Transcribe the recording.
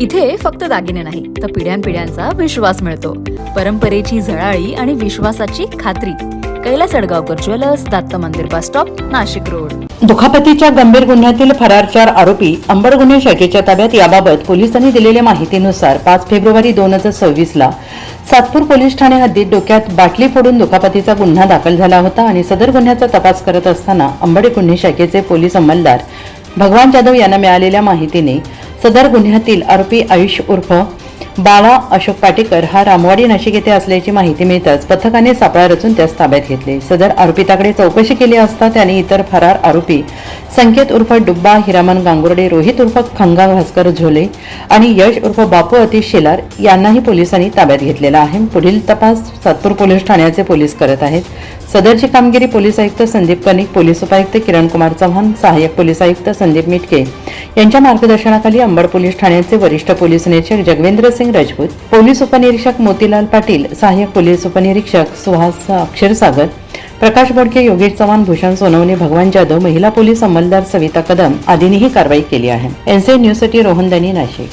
इथे फक्त दागिने नाही तर पिढ्यानपिढ्यांचा विश्वास मिळतो. परंपरेची झळाळी आणि विश्वासाची खात्री. कैलास अडगावकर ज्वेलर्स दत्त मंदिर बस स्टॉप नाशिक रोड. दुखापतीच्या गंभीर गुन्ह्यातील फरार चार आरोपी अंबड गुन्हे शाखेच्या ताब्यात याबाबत पोलिसांनी दिलेल्या माहितीनुसार पाच फेब्रुवारी दोन हजार सव्वीसला सातपूर पोलीस ठाणे हद्दीत डोक्यात बाटली फोडून दुखापतीचा गुन्हा दाखल झाला होता आणि सदर गुन्ह्याचा तपास करत असताना अंबड गुन्हे शाखेचे पोलीस अंमलदार भगवान जाधव यांना मिळालेल्या माहितीने सदर गुन्ह्यातील आरोपी आयुष उर्फ बाळा अशोक पाटेकर हा रामवाडी नाशिक येथे असल्याची माहिती मिळताच पथकाने सापळा रचून त्यास ताब्यात घेतले. सदर आरोपिताकडे चौकशी केली असता त्याने इतर फरार आरोपी संकेत उर्फ डुब्बा हिरामन गांगुर्डे रोहित उर्फ खंगा भास्कर झोले आणि यश उर्फ बापू अतिश शेलार यांनाही पोलिसांनी ताब्यात घेतलेला आहे. पुढील तपास सातपूर पोलीस ठाण्याचे पोलीस करत आहेत. सदरची कामगिरी पोलीस आयुक्त संदीप कनिक पोलीस उपायुक्त किरण कुमार चव्हाण सहाय्यक पोलीस आयुक्त संदीप मिटके यांच्या मार्गदर्शनाखाली अंबड पोलीस ठाण्याचे वरिष्ठ पोलीस निरीक्षक जगवेंद्र सिंग राजपूत पोलीस उपनिरीक्षक मोतीलाल पाटील सहाय्यक पोलीस उपनिरीक्षक सुहास अक्षरसागर प्रकाश बोडके योगेश चव्हाण भूषण सोनवणे भगवान जाधव महिला पोलीस अंमलदार सविता कदम आदींनीही कारवाई केली आहे. एनसीएन न्यूजसाठी रोहन नाशिक.